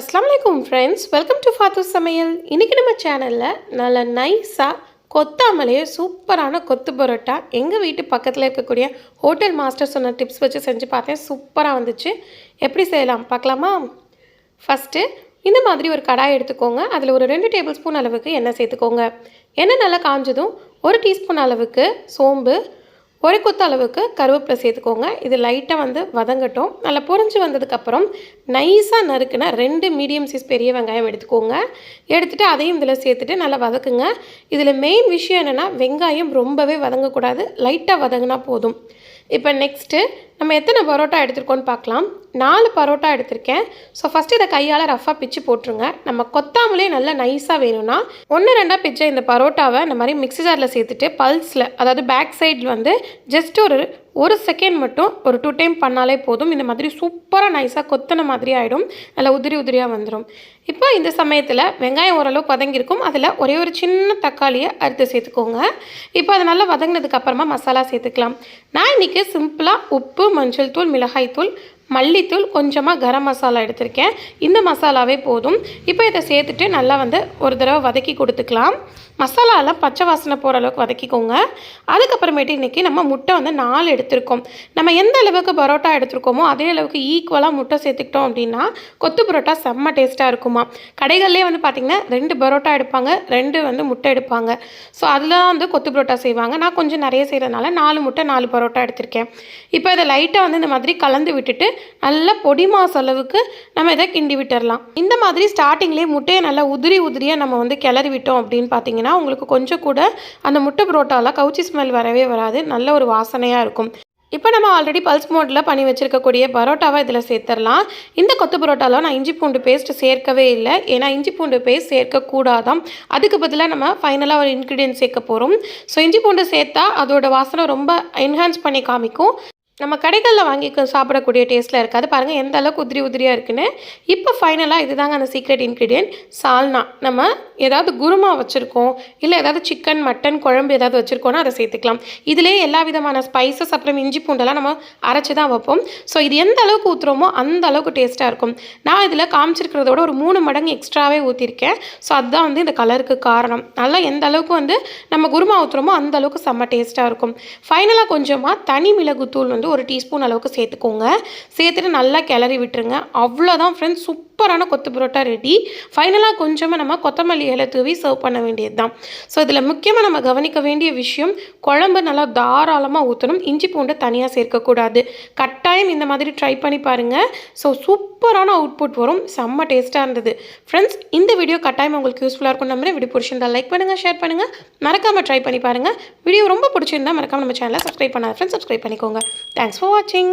அஸ்லாம்லைக்கும் friends welcome to Fathu சமையல் இன்றைக்கி நம்ம சேனலில் நல்ல நைஸாக கொத்தாமலேயே சூப்பரான கொத்து பரோட்டா எங்கள் வீட்டு பக்கத்தில் இருக்கக்கூடிய ஹோட்டல் மாஸ்டர் சொன்ன டிப்ஸ் வச்சு செஞ்சு பார்த்தேன். சூப்பராக வந்துச்சு. எப்படி செய்யலாம்? பார்க்கலாமா? ஃபஸ்ட்டு இந்த மாதிரி ஒரு கடாய் எடுத்துக்கோங்க. அதில் ஒரு ரெண்டு டேபிள் ஸ்பூன் அளவுக்கு எண்ணெய் சேர்த்துக்கோங்க. எண்ணெய் நல்லா காஞ்சதும் ஒரு டீஸ்பூன் அளவுக்கு சோம்பு ஒரு குத்து அளவுக்கு கருவேப்பிலை சேர்த்துக்கோங்க. இது லைட்டாக வந்து வதங்கட்டும். நல்லா பொறிஞ்சு வந்ததுக்கப்புறம் நைஸாக நறுக்குன ரெண்டு மீடியம் சைஸ் பெரிய வெங்காயம் எடுத்துக்கோங்க. எடுத்துகிட்டு அதையும் இதில் சேர்த்துட்டு நல்லா வதக்குங்க. இதில் மெயின் விஷயம் என்னென்னா வெங்காயம் ரொம்பவே வதங்கக்கூடாது. லைட்டாக வதங்கினா போதும். இப்போ நெக்ஸ்ட்டு நம்ம எத்தனை பரோட்டா எடுத்திருக்கோன்னு பார்க்கலாம். நாலு பரோட்டா எடுத்திருக்கேன். ஸோ ஃபஸ்ட்டு இதை கையால் ரஃபாக பிச்சு போட்டுருங்க. நம்ம கொத்தாமலே நல்லா நைஸாக வேணும்னா ஒன்று ரெண்டாக பிச்ச இந்த பரோட்டாவை இந்த மாதிரி மிக்ஸி ஜாரில் சேர்த்துட்டு பல்ஸில் அதாவது பேக் சைடில் வந்து ஜஸ்ட் ஒரு ஒரு செகண்ட் மட்டும் ஒரு டூ டைம் பண்ணாலே போதும். இந்த மாதிரி சூப்பராக நைஸாக கொத்தின மாதிரி ஆகிடும் நல்லா உதிரி உதிரியாக வந்துடும் இப்போ இந்த சமயத்தில் வெங்காயம் ஓரளவு வதங்கியிருக்கும். அதில் ஒரே ஒரு சின்ன தக்காளியை அறுத்து சேர்த்துக்கோங்க. இப்போ அது நல்லா வதங்கினதுக்கப்புறமா மசாலா சேர்த்துக்கலாம். நான் இன்றைக்கி சிம்பிளாக உப்பு மஞ்சள் தூள் மிளகாய் தூள் மல்லித்தூள் கொஞ்சமாக கரம் மசாலா எடுத்திருக்கேன். இந்த மசாலாவே போதும். இப்போ இதை சேர்த்துட்டு நல்லா வந்து ஒரு தடவை வதக்கி கொடுத்துக்கலாம். மசாலாவில் பச்சை வாசனை போகிற அளவுக்கு வதக்கிக்கோங்க. அதுக்கப்புறமேட்டு இன்றைக்கி நம்ம முட்டை வந்து நாலு எடுத்திருக்கோம். நம்ம எந்த அளவுக்கு பரோட்டா எடுத்திருக்கோமோ அதே அளவுக்கு ஈக்குவலாக முட்டை சேர்த்துக்கிட்டோம் அப்படின்னா கொத்து பரோட்டா செம்ம டேஸ்ட்டாக இருக்குமா. கடைகள்லேயே வந்து பார்த்திங்கன்னா ரெண்டு பரோட்டா எடுப்பாங்க ரெண்டு வந்து முட்டை எடுப்பாங்க. ஸோ அதில் தான் வந்து கொத்து பரோட்டா செய்வாங்க. நான் கொஞ்சம் நிறைய செய்கிறதுனால நாலு முட்டை நாலு பரோட்டா எடுத்திருக்கேன். இப்போ இதை லைட்டாக வந்து இந்த மாதிரி கலந்து விட்டுட்டு நல்லா பொடி மாசு அளவுக்கு நம்ம இதை கிண்டி விட்டுடலாம் இந்த மாதிரி ஸ்டார்டிங்லேயே முட்டையை நல்லா உதிரி உதிரியாக நம்ம வந்து கிளறி விட்டோம் அப்படின்னு பார்த்தீங்கன்னா உங்களுக்கு கொஞ்சம் கூட அந்த முட்டை புரோட்டாவில் கவுச்சி ஸ்மெல் வரவே வராது. நல்ல ஒரு வாசனையாக இருக்கும். இப்போ நம்ம ஆல்ரெடி பல்ஸ் மோட்டில் பண்ணி வச்சுருக்கக்கூடிய பரோட்டாவை இதில் சேர்த்துடலாம். இந்த கொத்து பரோட்டாவில் நான் இஞ்சி பூண்டு பேஸ்ட் சேர்க்கவே இல்லை. ஏன்னா இஞ்சி பூண்டு பேஸ்ட் சேர்க்கக்கூடாதான் அதுக்கு பதிலாக நம்ம ஃபைனலாக ஒரு இன்க்ரீடியன்ட் சேர்க்க போகிறோம் ஸோ இஞ்சி பூண்டு சேர்த்தா அதோட வாசனை ரொம்ப என்ஹான்ஸ் பண்ணி காமிக்கும். நம்ம கடைகளில் வாங்கி சாப்பிடக்கூடிய டேஸ்ட்டில் இருக்காது. பாருங்கள் எந்த அளவுக்கு உதிரி உதிரியாக இருக்குன்னு. இப்போ ஃபைனலாக இதுதாங்க அந்த சீக்ரெட் இன்க்ரீடியன்ட் சால்னா. நம்ம ஏதாவது குருமா வச்சுருக்கோம். இல்லை ஏதாவது சிக்கன் மட்டன் குழம்பு ஏதாவது வச்சுருக்கோன்னா அதை சேர்த்துக்கலாம். இதிலே எல்லா விதமான ஸ்பைசஸ் அப்புறம் இஞ்சி பூண்டெல்லாம் நம்ம அரைச்சி தான் வைப்போம். ஸோ இது எந்த அளவுக்கு ஊற்றுறோமோ அந்த அளவுக்கு டேஸ்ட்டாக இருக்கும். நான் இதில் காமிச்சிருக்கிறதோட ஒரு மூணு மடங்கு எக்ஸ்ட்ராவே ஊற்றிருக்கேன் ஸோ அதுதான் வந்து இந்த கலருக்கு காரணம். நல்லா எந்த அளவுக்கு வந்து நம்ம குருமா ஊற்றுறோமோ அந்த அளவுக்கு செம்ம டேஸ்ட்டாக இருக்கும். ஃபைனலாக கொஞ்சமாக தனி மிளகுத்தூள் வந்து ஒரு டீஸ்பூன் அளவுக்கு சேர்த்துக்கோங்க. சேர்த்துட்டு நல்லா கிளறி விட்டுருங்க. அவ்வளோதான் ஃப்ரெண்ட்ஸ் சூப்பரான கொத்து பரோட்டா ரெடி ஃபைனலாக கொஞ்சமாக நம்ம கொத்தமல்லி இலை தூவி சர்வ் பண்ண வேண்டியது தான் ஸோ இதில் முக்கியமாக நம்ம கவனிக்க வேண்டிய விஷயம் குழம்பு நல்லா தாராளமாக ஊற்றணும் இஞ்சி பூண்டு தனியாக சேர்க்கக்கூடாது. கட்டாயம் இந்த மாதிரி ட்ரை பண்ணி பாருங்கள் ஸோ சூப்பரான அவுட்புட் வரும். செம்ம டேஸ்ட்டாக இருந்தது. ஃப்ரெண்ட்ஸ் இந்த வீடியோ கட்டாயம் உங்களுக்கு யூஸ்ஃபுல்லாக இருக்கும் நம்புறேன். வீடியோ பிடிச்சிருந்தா லைக் பண்ணுங்கள் ஷேர் பண்ணுங்கள் மறக்காமல் ட்ரை பண்ணி பாருங்கள் வீடியோ ரொம்ப பிடிச்சிருந்தா மறக்காமல் நம்ம சேனலை சப்ஸ்கிரைப் பண்ணாத ஃப்ரெண்ட்ஸ் சப்ஸ்கிரைப் பண்ணிக்கோங்க. தேங்க்ஸ் ஃபார் வாட்சிங்